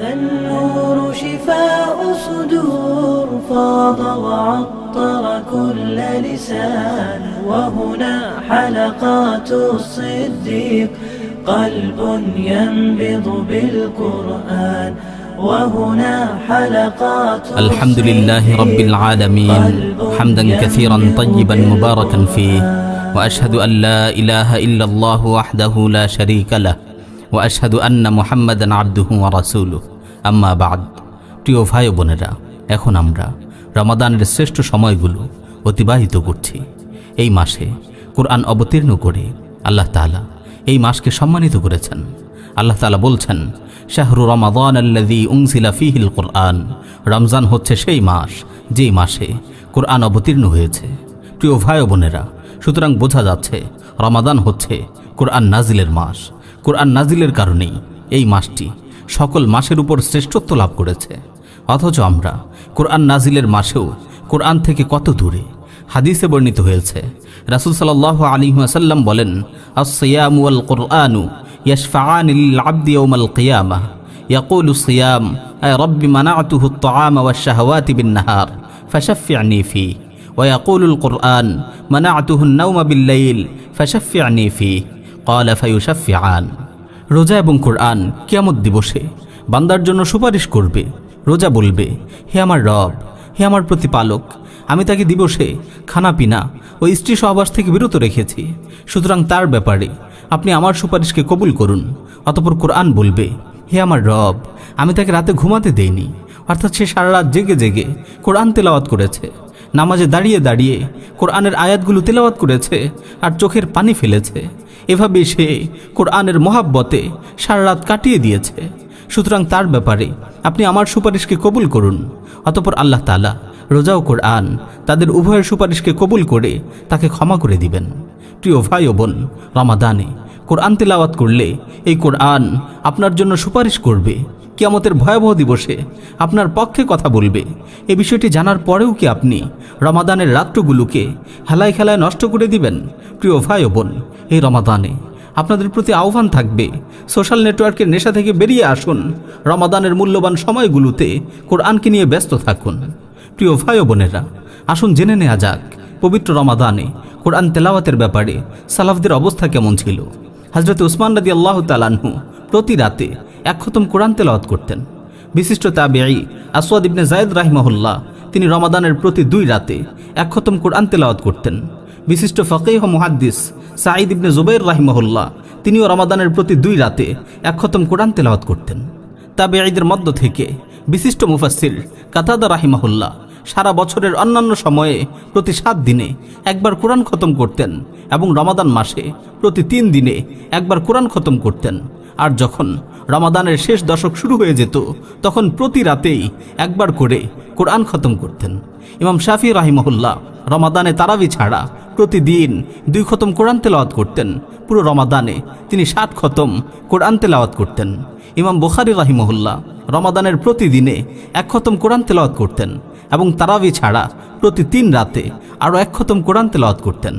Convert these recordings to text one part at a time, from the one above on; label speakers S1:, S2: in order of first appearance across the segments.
S1: هذا النور شفاء صدور فاض وعطر كل لسان. وهنا حلقات الصديق قلب ينبض بالقرآن. وهنا حلقات
S2: الحمد لله رب العالمين. حمدا كثيرا طيبا مباركا فيه. وأشهد أن لا إله إلا الله وحده لا شريك له. ওয়াশাদু আন্না মোহাম্মদান আব্দুহু রাসুল আম্মা বাদ। প্রিয় ভাই বোনেরা, এখন আমরা রমাদানের শ্রেষ্ঠ সময়গুলো অতিবাহিত করছি। এই মাসে কোরআন অবতীর্ণ করে আল্লাহ তালা এই মাসকে সম্মানিত করেছেন। আল্লাহ তালা বলছেন, শাহরু রমাদান আল্লাদি উংসিলা ফিহিল কোরআন। রমজান হচ্ছে সেই মাস, যেই মাসে কোরআন অবতীর্ণ হয়েছে। প্রিয় ভাই বোনেরা, সুতরাং বোঝা যাচ্ছে রমাদান হচ্ছে কোরআন নাজিলের মাস। কোরআন নাজিলের কারণেই এই মাসটি সকল মাসের উপর শ্রেষ্ঠত্ব লাভ করেছে অথচ আমরা কোরআন নাজিলের মাসেও কোরআন থেকে কত দূরে হাদিসে বর্ণিত হয়েছে রাসুল সাল্লাহ আলী আসাল্লাম বলেন আসয়াম ওয়াল কোরআনু يشفعان للعبد يوم القيامة يقول الصيام أي رب منعته الطعام والشهوات بالنهار فشفعني فيه ويقول القرآن منعته النوم بالليل فشفعني فيه আন রোজা এবং কোরআন কিয়ামত দিবসে বান্দার জন্য সুপারিশ করবে, রোজা বলবে, হে আমার রব, হে আমার প্রতিপালক, আমি তাকে দিবসে খানা পিনা ও স্ত্রী সহবাস থেকে বিরত রেখেছি। সুতরাং তার ব্যাপারে আপনি আমার সুপারিশকে কবুল করুন। অতপর কোরআন বলবে, হে আমার রব, আমি তাকে রাতে ঘুমাতে দেইনি, অর্থাৎ সে সারা রাত জেগে জেগে কোরআন তেলাওয়াত করেছে। নামাজে দাঁড়িয়ে দাঁড়িয়ে কোরআনের আয়াতগুলো তেলাওয়াত করেছে আর চোখের পানি ফেলেছে। এভাবে সে কোরআনের মহাব্বতে সারা রাত কাটিয়ে দিয়েছে। সুতরাং তার ব্যাপারে আপনি আমার সুপারিশকে কবুল করুন, অতপর আল্লাহ তালা রোজাও কোরআন তাদের উভয়ের সুপারিশকে কবুল করে তাকে ক্ষমা করে দিবেন। প্রিয় ভাই ও বোন, রমাদানে কোরআন তেলাওয়াত করলে এই কোরআন আপনার জন্য সুপারিশ করবে। কিয়ামতের ভয়াবহ দিবসে আপনার পক্ষে কথা বলবে। এ বিষয়টি জানার পরেও কি আপনি রমাদানের রাত্রগুলোকে হেলায় খেলায় নষ্ট করে দিবেন? প্রিয় ভাই বোন, এই রমাদানে আপনাদের প্রতি আহ্বান থাকবে, সোশ্যাল নেটওয়ার্কের নেশা থেকে বেরিয়ে আসুন, রমাদানের মূল্যবান সময়গুলোতে কোরআনকে নিয়ে ব্যস্ত থাকুন। প্রিয় ভাই বোনেরা, আসুন জেনে নেওয়া যাক, পবিত্র রমাদানে কোরআন তেলাওয়াতের ব্যাপারে সালাফদের অবস্থা কেমন ছিল। হজরত উসমান রাদি আল্লাহ তালানহু প্রতি রাতে এক খতম কোরআন তেলাওয়াত করতেন। বিশিষ্ট তাবেঈ আসওয়াদ ইবনে জায়দ রাহিমাহুল্লাহ তিনি রমাদানের প্রতি দুই রাতে এক খতম কোরআন তেলাওয়াত করতেন। বিশিষ্ট ফকেহ মুহাদ্দিস সাঈদ ইবনে জুবাইর রাহিমাহুল্লাহ তিনিও রমাদানের প্রতি দুই রাতে এক খতম কোরআন তেলাওয়াত করতেন। তাবেঈদের মধ্য থেকে বিশিষ্ট মুফাসসির কাতাদা রাহিমাহুল্লাহ সারা বছরের অন্যান্য সময়ে প্রতি সাত দিনে একবার কোরআন খতম করতেন এবং রমাদান মাসে প্রতি তিন দিনে একবার কোরআন খতম করতেন। আর যখন রমাদানের শেষ দশক শুরু হয়ে যেত, তখন প্রতি রাতেই একবার করে কোরআন খতম করতেন। ইমাম শাফি রাহিমহুল্লাহ রমাদানে তারাবি ছাড়া প্রতিদিন দুই খতম কোরআন তেলাওয়াত করতেন। পুরো রমাদানে তিনি ষাট খতম কোরআন তেলাওয়াত করতেন। ইমাম বুখারি রাহিমহুল্লাহ রমাদানের প্রতিদিনে এক খতম কোরআন তেলাওয়াত করতেন এবং তারাবি ছাড়া প্রতি তিন রাতে আরও এক খতম কোরআন তেলাওয়াত করতেন।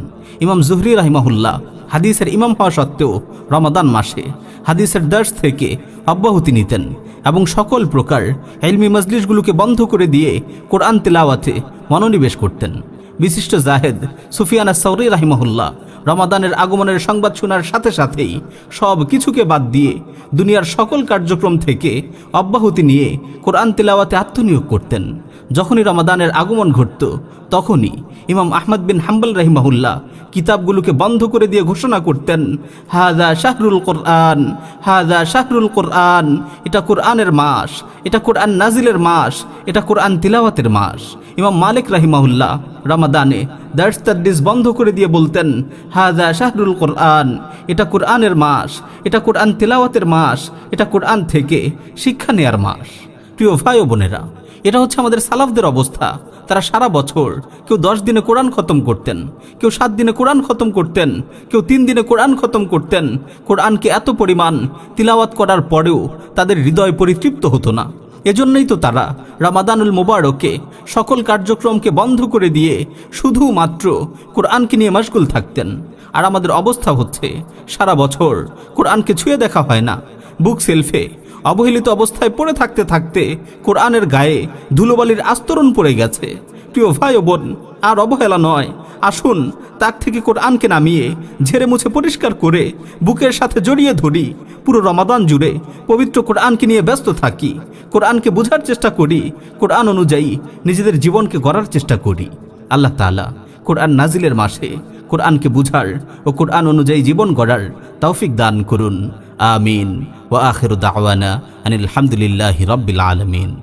S2: ইমাম জুহরি রাহিমাহুল্লাহ হাদিসের ইমাম পাওয়া সত্ত্বেও রমাদান মাসে হাদিসের দর্শ থেকে অব্যাহতি নিতেন এবং সকল প্রকার এলমি মজলিশগুলোকে বন্ধ করে দিয়ে কোরআন তেলাওয়াতে মনোনিবেশ করতেন। বিশিষ্ট জাহেদ সুফিয়ানা সৌরি রাহিমহুল্লাহ রমাদানের আগমনের সংবাদ শোনার সাথে সাথেই সব কিছুকে বাদ দিয়ে দুনিয়ার সকল কার্যক্রম থেকে অব্যাহতি নিয়ে কোরআন তেলাওয়াতে আত্মনিয়োগ করতেন। যখনই রমাদানের আগমন ঘটত, তখনই ইমাম আহমদ বিন হাম্বল রহিমাহুল্লাহ কিতাবগুলোকে বন্ধ করে দিয়ে ঘোষণা করতেন হাজা শাহরুল কোরআন হাজা শাহরুল কোরআন, এটা কোরআনের মাস, এটা কোরআন নাজিলের মাস, এটা কোরআন তিলাওয়াতের মাস। ইমাম মালিক রাহিমাহুল্লাহ রমাদানে। দার্স তাদ্দিস বন্ধ করে দিয়ে বলতেন হাজা শাহরুল কোরআন, এটা কোরআনের মাস, এটা কোরআন তিলাওয়াতের মাস, এটা কোরআন থেকে শিক্ষা নেয়ার মাস। প্রিয় ভাই বোনেরা, এটা হচ্ছে আমাদের সালাফদের অবস্থা। তারা সারা বছর কেউ দশ দিনে কোরআন খতম করতেন, কেউ সাত দিনে কোরআন খতম করতেন, কেউ তিন দিনে কোরআন খতম করতেন। কোরআনকে এত পরিমাণ তিলাওয়াত করার পরেও তাদের হৃদয় পরিতৃপ্ত হতো না। এজন্যই তো তারা রামাদানুল মোবারকে সকল কার্যক্রমকে বন্ধ করে দিয়ে শুধুমাত্র কোরআনকে নিয়ে মশগুল থাকতেন। আর আমাদের অবস্থা হচ্ছে, সারা বছর কোরআনকে ছুঁয়ে দেখা হয় না। বুক সেলফে, অবহেলিত অবস্থায় পড়ে থাকতে থাকতে কোরআনের গায়ে ধুলোবালির আস্তরণ পড়ে গেছে। প্রিয় ভাই ও বোন, আর অবহেলা নয় আসুন, তার থেকে কোরআনকে নামিয়ে ঝেড়ে মুছে পরিষ্কার করে বুকের সাথে জড়িয়ে ধরি। পুরো রমাদান জুড়ে পবিত্র কোরআনকে নিয়ে ব্যস্ত থাকি। কোরআনকে বোঝার চেষ্টা করি। কোরআন অনুযায়ী নিজেদের জীবনকে গড়ার চেষ্টা করি। আল্লাহ তাআলা কোরআন নাজিলের মাসে কোরআনকে বুঝার ও কোরআন অনুযায়ী জীবন গড়ার তৌফিক দান করুন। আমিন। ও আখিরু দাওয়ানা আনিল হামদুলিল্লাহি রাব্বিল আলামিন।